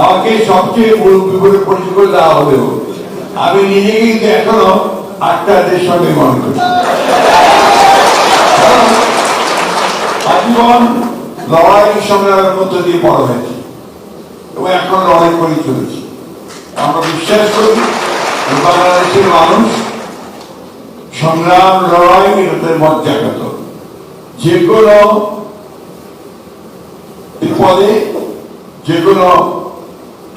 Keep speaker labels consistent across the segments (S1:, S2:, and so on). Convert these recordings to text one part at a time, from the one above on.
S1: আমাকে সবচেয়ে করে পরিচয় করে দেওয়া হলেও আমি নিজেকে কিন্তু এখনও আটটা দেশ সঙ্গে মনে করছি। লড়াই সংগ্রামের মধ্য দিয়ে বড় হয়েছে এবং এখন লড়াই করে চলেছি। আমরা বিশ্বাস করি বাংলাদেশের মানুষ সংগ্রাম, লড়াই এটাতে মজ্জাগত যে কোনো বিপদে, যে কোনো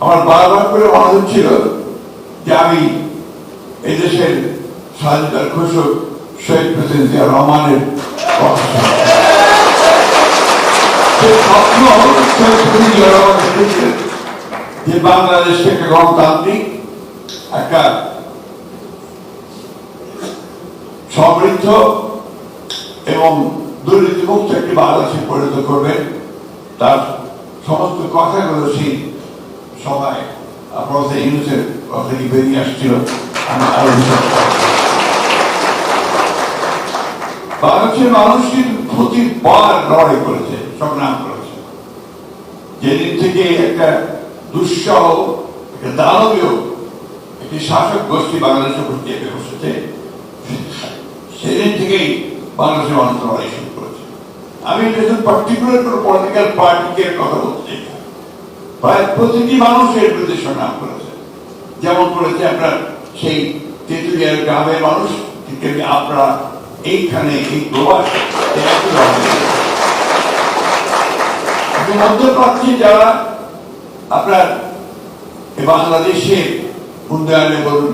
S1: আমার বারবার করে মনে হচ্ছিল যে আমি এই দেশের স্বাধীনতার ঘোষক শহীদ প্রেসিডেন্ট জিয়া রহমানের যে বাংলাদেশকে একটা গণতান্ত্রিক একটা সমৃদ্ধ এবং দুর্নীতিমুক্ত একটি বাংলাদেশে পরিণত করবে। তার সমস্ত কথাগুলো সেই সবাই প্রফেসর ইউনুসের কথা কি বেরিয়ে আসছিল আমি আরও বিশ্বাস করি। বাংলাদেশের মানুষ লড়াই করেছে, সংগ্রাম করেছে। যেদিন থেকে একটা দুঃসহ, একটা দানবীয়, একটি শাসক গোষ্ঠী বাংলাদেশের উপর চেপে বসেছে সেদিন থেকেই বাংলাদেশের মানুষ লড়াই শুরু করেছে। আমি এটা পার্টিকুলার কোনো পলিটিক্যাল পার্টিকে কথা বলতে চাই। প্রায় প্রতিটি মানুষ এর বিরুদ্ধে সংগ্রাম করেছে যেমন করেছে আপনার সেই তেঁতুলিয়ার গ্রামের মানুষ আপনারা এইখানে এই প্রবাস। আপনি মধ্যপ্রাচ্যে যারা আপনার এই বাংলাদেশের উন্নয়নে বলুন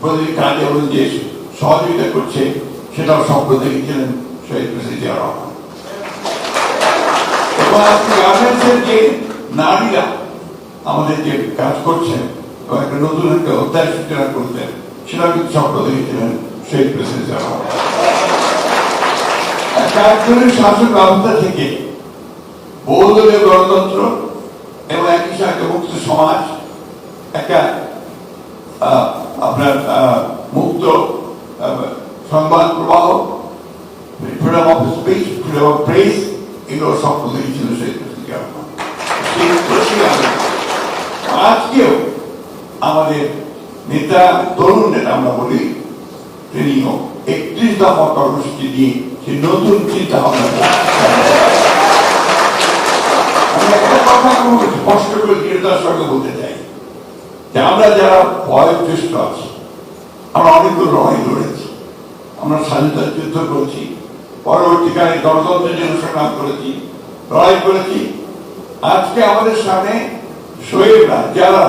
S1: প্রতিটি কাজে বলুন যে সহযোগিতা করছে, সেটাও স্বপ্ন দেখেছিলেন শহীদ প্রেসিডেন্ট রহমান এবং আজকে গার্মেন্টসের যে নারীরা আমাদের যে কাজ করছেন এবং একটা নতুন একটা অধ্যায় সূচনা করতেন সেটা কিন্তু স্বপ্ন দেখেছিলেন শহীদ প্রেসিডেন্ট শাসন ব্যবস্থা থেকে বহুদলীয় গণতন্ত্র এবং একই সাথে মুক্ত সমাজ, একটা আপনার মুক্ত সংবাদ প্রবাহ freedom of speech freedom of press এগুলো স্বপ্ন দেখেছিল সেই সেই পত্রিকা আজকেও আমাদের নেতা তরুণ নেতা, আমরা বলি তিনিও একত্রিশ দফা কর্মসূচি দিয়ে সেই নতুন চিন্তা ভাবনা স্পষ্ট করে দৃঢ়তার সঙ্গে বলতে চাই যে আমরা যারা বয়োজ্যেষ্ঠ আছি, আমরা অনেকগুলো লড়াই লড়েছি। আমরা স্বাধীনতার যুদ্ধ করেছি, পরবর্তীকালে গণতন্ত্রের জন্য সংগ্রাম করেছি, লড়াই করেছি। আজকে আমাদের সামনে শহীদরা যারা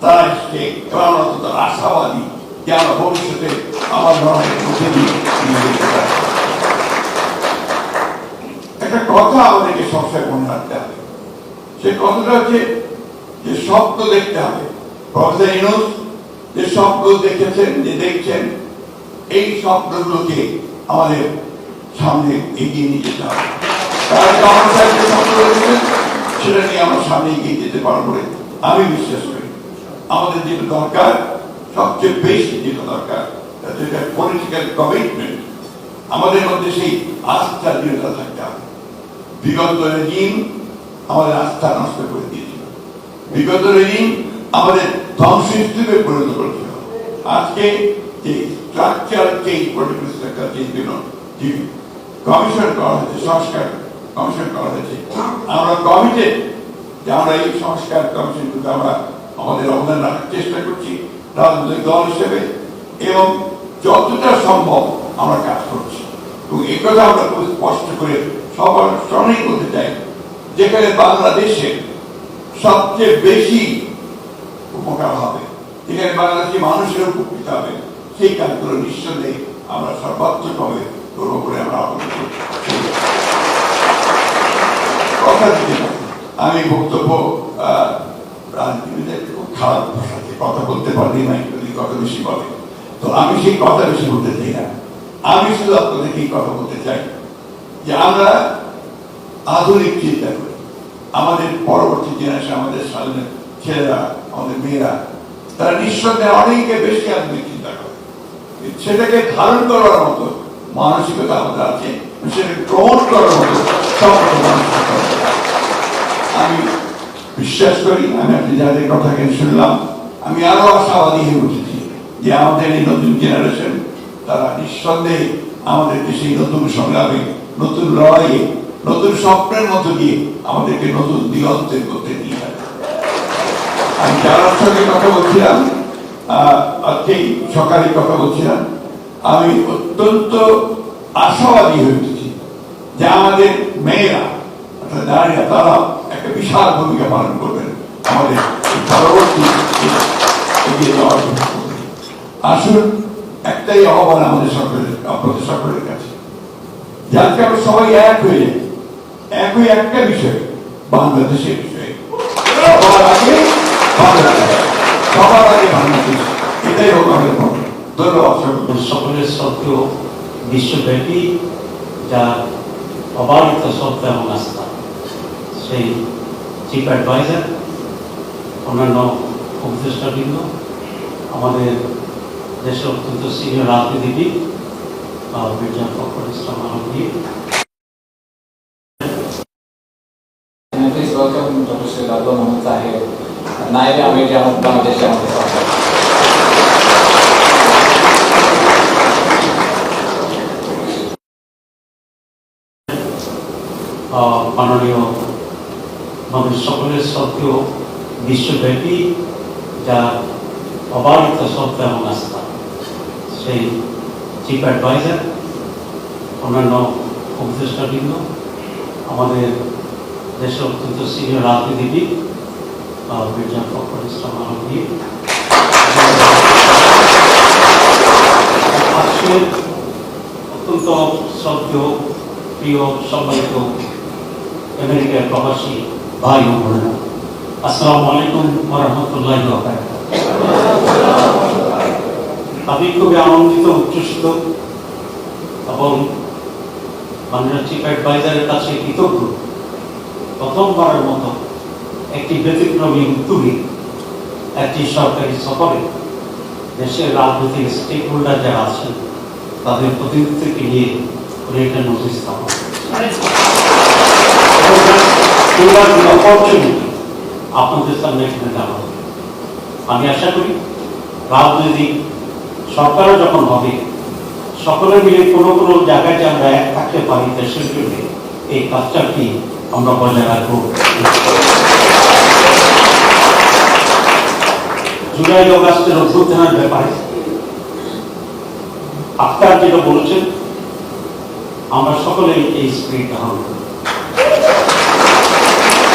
S1: তারা এসছে এবং আশাবাদী যে আমরা ভবিষ্যতে আমার পারব। একটা কথা আমাদেরকে সবসময় মনে রাখতে হবে। সেই কথাটা হচ্ছে যে স্বপ্ন দেখতে হবে। প্রফেসর ইনুস যে স্বপ্ন দেখেছেন, যে দেখছেন, এই স্বপ্নগুলোকে আমাদের সামনে এগিয়ে নিয়ে যেতে হবে। তারা সেটা নিয়ে আমরা সামনে এগিয়ে যেতে পারব আমি বিশ্বাস করি। আমাদের যেটা দরকার, সবচেয়ে বেশি যেটা দরকার পলিটিক্যাল কমিটমেন্ট আমাদের মধ্যে সেই আস্থা দৃঢ়তা থাকতে হবে। বিগত রেজিম আমাদের আস্থা নষ্ট করে দিয়েছিল। বিগত রেজিম আমাদের ধ্বংসস্তূপে পরিণত করেছিল। আজকে যে structure change political structure change যে কমিশন করা হয়েছে, সংস্কার কমিশন করা হয়েছে আমরা কমিটেড যে আমরা এই সংস্কার কমিশনগুলোতে আমরা আমাদের অবদান রাখার চেষ্টা করছি, রাজনৈতিক দল হিসেবে, এবং যতটা সম্ভব আমরা কাজ করছি এবং এই কথা আমরা খুব স্পষ্ট করে সবার স্মরণেই করতে চাই, যেখানে বাংলাদেশে সবচেয়ে বেশি উপকার হবে, যেখানে বাংলাদেশের মানুষের উপকৃত হবে, সেই কাজগুলো নিঃসন্দেহে আমরা সর্বাত্মকভাবে করব বলে আমরা আহ্বান করি। আমি বক্তব্য কথা বলতে পারি না যদি কথা বেশি বলে। তো আমি সেই কথা বেশি বলতে চাই না। আমি শুধু আপনাদেরকে এই কথা বলতে চাই যে আমরা আধুনিক চিন্তা করি। আমাদের পরবর্তী জেনারেশন আমাদের সামনে ছেলেরা, আমাদের মেয়েরা, তারা নিঃসন্দেহে অনেকে বেশি আধুনিক চিন্তা করে। সেটাকে ধারণ করার মতো মানসিকতা আমাদের আছে, সেটাকে গ্রহণ করার মতো সম্পূর্ণ মানসিকতা। আমি বিশ্বাস করি, আমি আপনি যাদের কথা শুনলাম? আমি আরও আশাবাদী হয়ে উঠেছি যে আমাদের এই নতুন জেনারেশন তারা নিঃসন্দেহে আমাদের দেশে নতুন সংগ্রামে, নতুন লড়াইয়ে, নতুন স্বপ্নের মধ্য দিয়ে আমাদেরকে নতুন দিগন্তের নিয়ে যাবে আমি যার সঙ্গে কথা বলছিলাম আজকেই সকালে কথা বলছিলাম, আমি অত্যন্ত আশাবাদী হয়ে উঠেছি যে আমাদের মেয়েরা, অর্থাৎ তারা একটা বিশাল ভূমিকা পালন করবেন। আমাদের পরবর্তী এগিয়ে যাওয়ার জন্য। আসুন, একটাই আহ্বান আমাদের সকলের, আপনাদের সকলের কাছে। যাতে আমরা সবাই এক হয়ে যাই। একটা বিষয়, বাংলাদেশের বিষয়। সবার আগে বাংলাদেশ। এটাই হোক আমাদের ধন্যবাদ
S2: সকলের শ্রদ্ধেয় বিশ্বব্যাপী যা অবারিত শ্রদ্ধা এবং আস্থা। সেই চিফ অ্যাডভাইজার অন্যান্য উপদেষ্টাবৃন্দ আমাদের দেশের অত্যন্ত সিনিয়র রাজনীতিবিদ মির্জা ফখর ইসলাম আলমগীর uh, মাননীয় আমাদের সকলের শ্রদ্ধেয় বিশ্বব্যাপী যা অবারিত শ্রদ্ধা এবং আস্থা, সেই চিফ অ্যাডভাইজার, অন্যান্য উপদেষ্টাবৃন্দ, আমাদের দেশের অত্যন্ত সিনিয়র রাজনীতিবিদ মির্জা ফখরুল ইসলাম আলমগীর অত্যন্ত শ্রদ্ধেয় প্রিয়, সম্মানিত আমেরিকার প্রবাসী ভাই ও বোনেরা আসসালামু আলাইকুম ওরহমতুল্লাহ আমি খুবই আনন্দিত উচ্ছ্বসিত এবং মাননীয় চিফ অ্যাডভাইজারের কাছে কৃতজ্ঞ। প্রথমবারের মতো একটি ব্যতিক্রমী উদ্যোগী একটি সরকারি সফরে দেশের রাজনৈতিক স্টেক হোল্ডার যারা আছেন তাদের প্রতিনিধিত্বকে নিয়ে উনি একটা নোটিশ স্থাপন আপনাদের সামনে আমি আশা করি রাজনৈতিক সরকারও যখন হবে, সকলে মিলে কোনো কোনো জায়গায় আমরা এক থাকতে পারি, দেশের জন্য এই কাজটাকে আমরা বজায় রাখব। জুলাই অগাস্টের অভ্যুত্থানের ব্যাপারে আক্তার যেটা বলেছেন, আমরা সকলেই এই স্পিরিট ধারণ করি।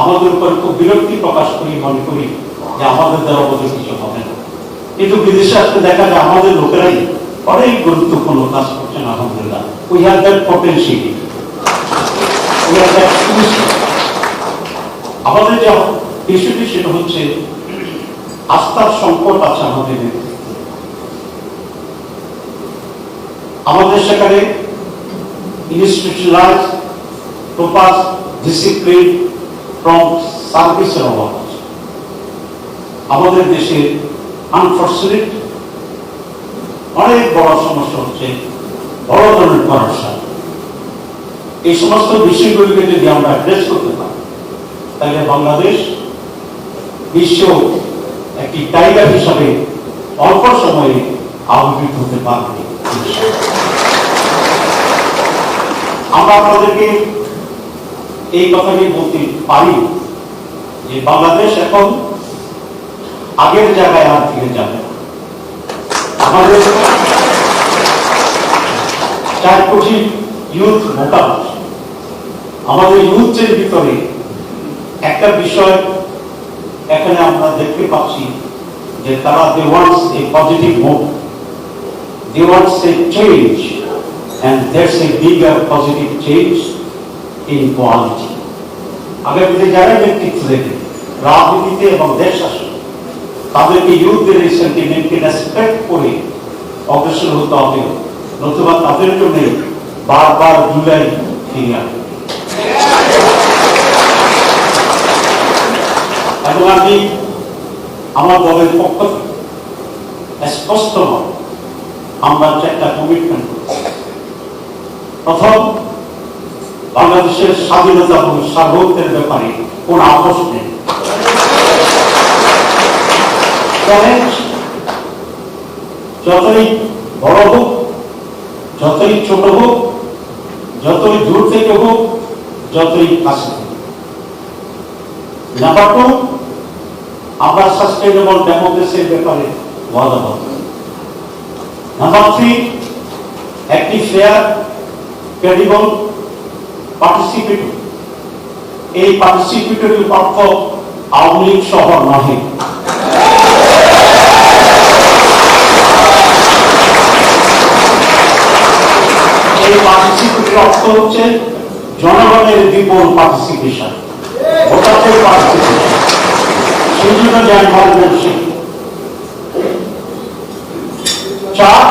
S2: আমাদের উপর খুব বিরক্তি প্রকাশ করি, মনে করি যে আমাদের দ্বারা বোধ কিছু হবে না। কিন্তু বিদেশে আসতে দেখা যায় আমাদের লোকেরাই অনেক গুরুত্বপূর্ণ কাজ করছেন, আলহামদুলিল্লাহ। উই হ্যাভ দ্যাট পটেন্সিয়াল আমাদের যে ইস্যুটি সেটা হচ্ছে, আস্থার সংকট আছে আমাদের আমাদের সেখানে ইনস্টিটিউশনালাইজ প্রপাস ডিসিপ্লিন ফ্রম সার্ভিসের অভাব আমাদের দেশে আনফর্চুনেট অনেক বড় সমস্যা হচ্ছে বড় ধরনের করাপশন এই সমস্ত বিষয়গুলিকে যদি আমরা অ্যাড্রেস করতে পারি, তাহলে বাংলাদেশ বিশ্ব একটি টাইগার হিসাবে অল্প সময়ে আবির্ভূত হতে পারবে। আমরা আপনাদেরকে এই কথাটি বলতে পারি যে বাংলাদেশ এখন
S3: আগের জায়গায় আর ফিরে যাবে আমাদের চার কোটি ইউথ ভোটার আমাদের ইউথের ভিতরে একটা বিষয় এখানে আমরা দেখতে পাচ্ছি যে তারা they wants a positive move they wants a change and there's a bigger positive change in quality. আগামীতে যারা নেতৃত্ব দেবে রাজনীতিতে এবং দেশ শাসন তাদেরকে ইউথদের এই সেন্টিমেন্টকে রেসপেক্ট করে অগ্রসর হতে হবে, নতুবা তাদের জন্য বারবার জুলাই ফিরে আসবে এবং আমি আমার দলের পক্ষ থেকে স্পষ্ট আমরা একটা কমিটমেন্ট প্রথম বাংলাদেশের স্বাধীনতা এবং সার্বভৌমের ব্যাপারে কোন আপোষ নেই। যতই বড় হোক, যতই ছোট হোক, যতই দূর থেকে হোক, যতই কাছে নাম্বার টু আমরা সাস্টেনেবল ডেমোক্রেসির ব্যাপারে ওয়াদাবদ্ধ নাম্বার থ্রি একটি ফেয়ার ক্রেডিবল পার্টিসিপেটরি এই পার্টিসিপেটরি অর্থ আওয়ামী লীগ শহর নহে। এই পার্টিসিপেটরি অর্থ হচ্ছে জনগণের বিপুল পার্টিসিপেশন ভোটারদের পার্টিসিপেশন সেই জন্য এনভায়রনমেন্ট চার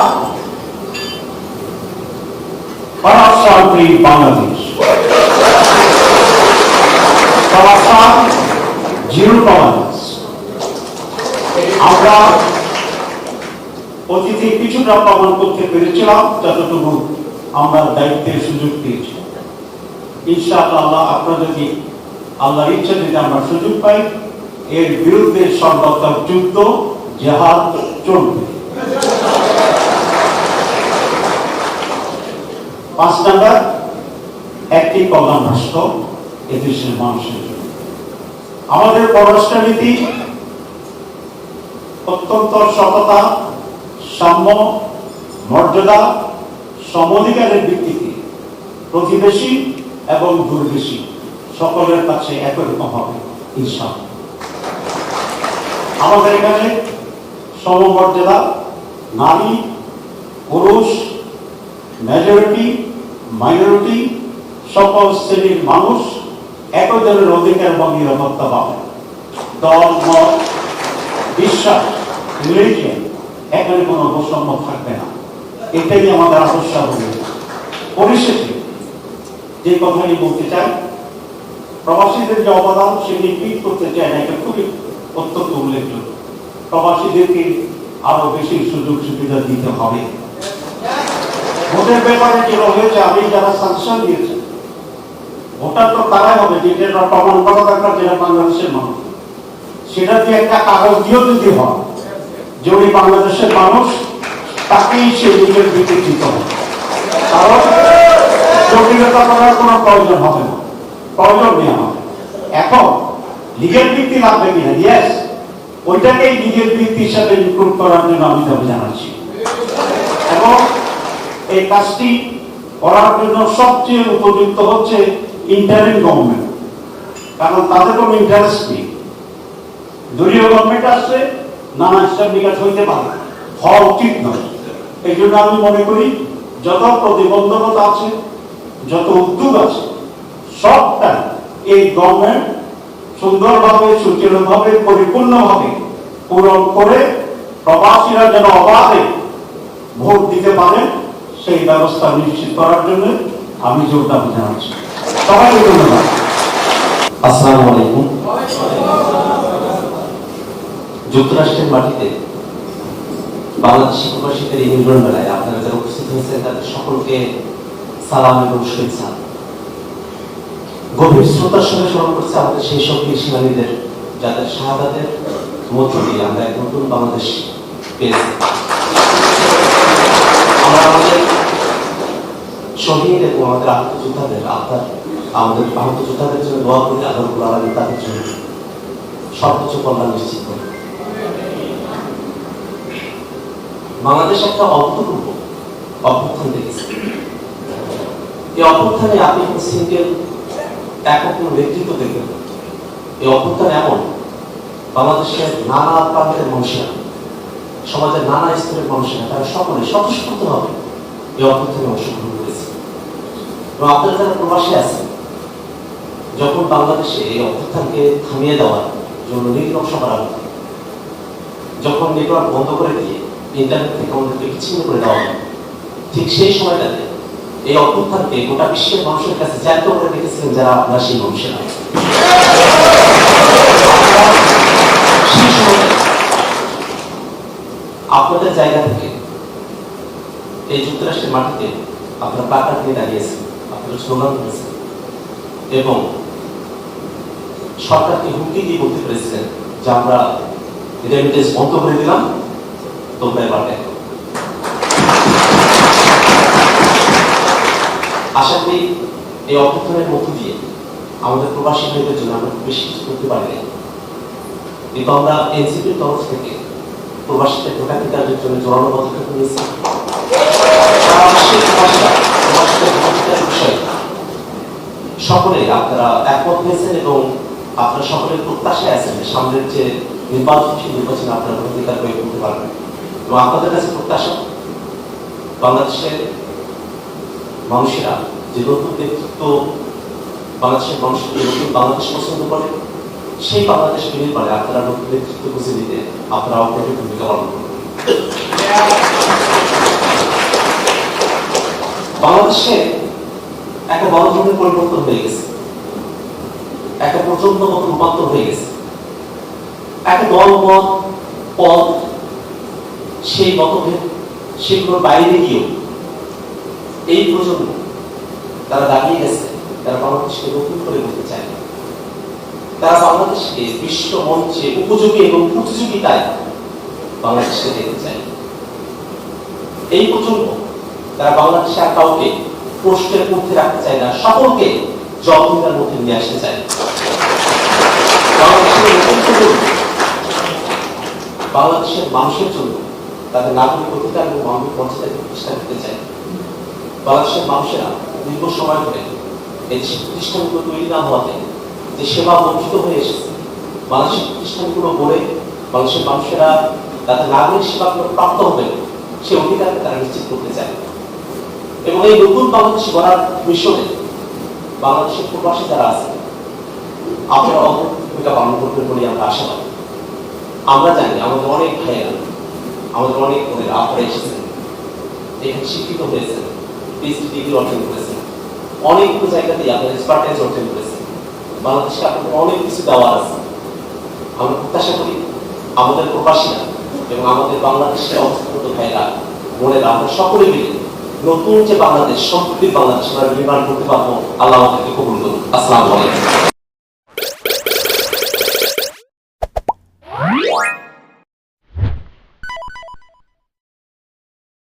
S3: বাংলাদেশ করাপশন জিরো টলারেন্স আমরা অতীতে কিছুটা প্রমাণ করতে পেরেছিলাম, যতটুকু আমরা দায়িত্বের সুযোগ পেয়েছি। ইনশাআল্লাহ আপনারা যদি আল্লাহর ইচ্ছা যদি আমরা সুযোগ পাই। এর বিরুদ্ধে সর্বত্র যুদ্ধ, জেহাদ চলবে। পাঁচ নাম্বার একটি কল্যাণ রাষ্ট্র এদেশের মানুষের জন্য। আমাদের পররাষ্ট্রনীতি অত্যন্ত সততা, সাম্য, মর্যাদা, সমধিকারের ভিত্তিতে প্রতিবেশী এবং দূরদেশী সকলের কাছে একই হবে, ইনশাআল্লাহ। আমাদের এখানে সমমর্যাদা, নারী, পুরুষ মেজরিটি মাইনরিটি সকল শ্রেণির মানুষ একই ধরনের অধিকার এবং নিরাপত্তা পাবে। দল বিশ্বাস রিলিজিয়ন এখানে কোনো বৈষম্য থাকবে না। এটাই আমাদের আদর্শ হবে পরিশেষে যে কথাটি বলতে চাই, প্রবাসীদের যে অবদান সেটি টুইট করতে চায় না, এটা খুবই অত্যন্ত উল্লেখযোগ্য। প্রবাসীদেরকে আরও বেশি সুযোগ সুবিধা দিতে হবে। ভোটের ব্যাপারে যেটা হয়েছে আমি যারা সাংশন দিয়েছে ভোটার তো তারাই হবে, যেটা প্রমাণ করা দরকার, যেটা বাংলাদেশের মানুষ। সেটা দিয়ে একটা কাগজ দিয়েও যদি হয়, যে উনি বাংলাদেশের মানুষ, তাকেই সে নিজের দিতে হবে। কারণ জটিলতা করার কোনো প্রয়োজন হবে না। প্রয়োজন নেই আমার। এখন, লিগেল ভিত্তি লাগবে কিনা? ইয়েস ওইটাকেই লিগেল ভিত্তি হিসাবে ইনক্লুড করার জন্য আমি দাবি জানাচ্ছি। এবং এই কাজটি করার জন্য সবচেয়ে উপযুক্ত হচ্ছে ইন্টারিম গভর্নমেন্ট কারণ তাদের কোনো ইন্টারেস্ট নেই। দলীয় গভর্নমেন্ট আসছে, নানা হিসাব নিকাশ হইতে পারে। হওয়া উচিত নয়। এই জন্য আমি মনে করি, যত প্রতিবন্ধকতা আছে, যত উদ্যোগ আছে, সবটা এই গভর্নমেন্ট সুন্দরভাবে সুচারুভাবে পরিপূর্ণভাবে পূরণ করে প্রবাসীরা যেন অবাধে ভোট দিতে পারেন সেই ব্যবস্থা নিশ্চিত করার জন্য আমি জোর দাবি জানাচ্ছি।
S4: যুক্তরাষ্ট্রের মাটিতে বাংলাদেশি প্রবাসীদের মেলায় আপনারা যারা উপস্থিত হয়েছেন, তাদের সকলকে সালাম এবং শুভেচ্ছা। গভীর শ্রোতার সঙ্গে স্মরণ করছে আমাদের সেই সব কৃষিমানীদের যাদের শাহাদাতের মধ্য দিয়ে আমরা এক নতুন বাংলাদেশ পেয়েছি আমরা আমাদের শহীদ এবং আমাদের আহত যোদ্ধাদের আপনার আমাদের আহত যোদ্ধাদের জন্য দোয়া করি, আল্লাহ আলমী তাদের জন্য সর্বোচ্চ কল্যাণ নিশ্চিত করি বাংলাদেশ একটা অভূতপূর্ব অভ্যুত্থান দেখেছে। এই অভ্যুত্থানে আপনি সিঙ্গেল একক কোনো নেতৃত্ব দেখবেন এই অভ্যুত্থান এমন, বাংলাদেশের নানা প্রান্তের মানুষেরা, সমাজের নানা স্তরের মানুষেরা, তারা সকলে স্বতঃস্ফূর্তভাবে এই অভ্যুত্থানে অংশগ্রহণ এবং আপনারা যারা প্রবাসী আছেন, যখন বাংলাদেশে এই অভ্যুত্থানকে থামিয়ে দেওয়ার জন্য নির্লক্ষ করা হতো যখন নেটওয়ার্ক বন্ধ করে দিয়ে ইন্টারনেট থেকে আমাদেরকে বিচ্ছিন্ন করে দেওয়া হয় ঠিক সেই সময়টাতে এই অভ্যুত্থানকে গোটা বিশ্বের মানুষের কাছে জ্যান্ত করে রেখেছিলেন যারা আপনারা সেই মানুষেরা আপনাদের জায়গা থেকে এই যুক্তরাষ্ট্রের মাটিতে আপনারা প্লাকার্ড নিয়ে দাঁড়িয়েছেন। স্লোগান করেছেন এবং সরকারকে হুমকি দিয়ে বলতে পেরেছিলেন যে আমরা রেমিটেন্স বন্ধ করে দিলাম, তোমরা এবার দেখো। আশা করি এই অভ্যর্থনের মধ্য দিয়ে আমাদের প্রবাসী ভাইদের জন্য আমরা বেশি কিছু করতে পারি না কিন্তু আমরা এনসিপির তরফ থেকে প্রবাসীদের ভোটাধিকারের জন্য জোরালো পদক্ষেপ নিয়েছি সারা বিশ্বের প্রবাসীরা প্রবাসীদের ভোটাধিকারের বিষয়ে সকলে আপনারা একমত হয়েছেন এবং আপনারা সকলের প্রত্যাশায় আছেন সামনের যে নির্বাচন, সেই আপনারা করতে পারবেন। এবং আপনাদের কাছে প্রত্যাশা বাংলাদেশের মানুষেরা যে নতুন নেতৃত্ব বাংলাদেশের মানুষ নতুন বাংলাদেশ পছন্দ করে, সেই বাংলাদেশ নির্মাণে আপনারা নতুন নেতৃত্ব বুঝে দিতে আপনারা আপনাদের ভূমিকা পালন করবেন। বাংলাদেশে একটা বড় ধরনের পরিবর্তন হয়ে গেছে। একটা প্রচণ্ড মতো রূপান্তর হয়ে গেছে। একটা দল মত পদ, সেই মতভেদ, সেগুলোর বাইরে গিয়েও এই প্রজন্ম তারা দাঁড়িয়ে গেছে, তারা বাংলাদেশকে নতুন করে বলতে চায় তারা বাংলাদেশকে বিশ্ব মঞ্চে উপযোগী এবং প্রতিযোগিতায় বাংলাদেশকে দেখতে চায় এই প্রজন্ম তারা বাংলাদেশে আর কাউকে প্রশ্নের মধ্যে রাখতে চায় না, সকলকে জবাবদিহিতার মধ্যে নিয়ে আসতে চায়। বাংলাদেশের মানুষের জন্য তাদের নাগরিক অধিকার এবং মানবিক মর্যাদা প্রতিষ্ঠা করতে চায়। বাংলাদেশের মানুষেরা দীর্ঘ সময় ধরে যে প্রতিষ্ঠানগুলো তৈরি না হওয়াতে যে সেবা বঞ্চিত হয়ে এসেছে, বাংলাদেশের প্রতিষ্ঠানগুলো বলে বাংলাদেশের মানুষেরা তাদের নাগরিক সেবাগুলো প্রাপ্ত হবে সে অধিকারকে তারা নিশ্চিত করতে চায়। এবং এই নতুন বাংলাদেশ গড়ার মিশনে বাংলাদেশের প্রবাসী যারা আছে, আপনারা ভূমিকা পালন করবেন বলে আমরা আশাবাদী। আমরা জানি আমাদের অনেক ভাইয়েরা, আমাদের অনেক বোনেরা আপনারা এসেছেন, এখানে শিক্ষিত হয়েছেন পিএইচডি ডিগ্রি অর্জন করেছেন, অনেকগুলো জায়গাতেই আপনার এক্সপার্টাইজ অর্জন করেছেন। বাংলাদেশকে আপনাদের অনেক কিছু দেওয়ার আছে। আমরা প্রত্যাশা করি আমাদের প্রবাসীরা এবং আমাদের বাংলাদেশের অবস্থিত ভাইয়েরা, বোনেরা, আমরা সকলে মিলে নতুন যে বাংলাদেশ সম্প্রতি বাংলাদেশ আমরা নির্মাণ করতে পারব আল্লাহ আমাদেরকে কবুল করুন আসসালামু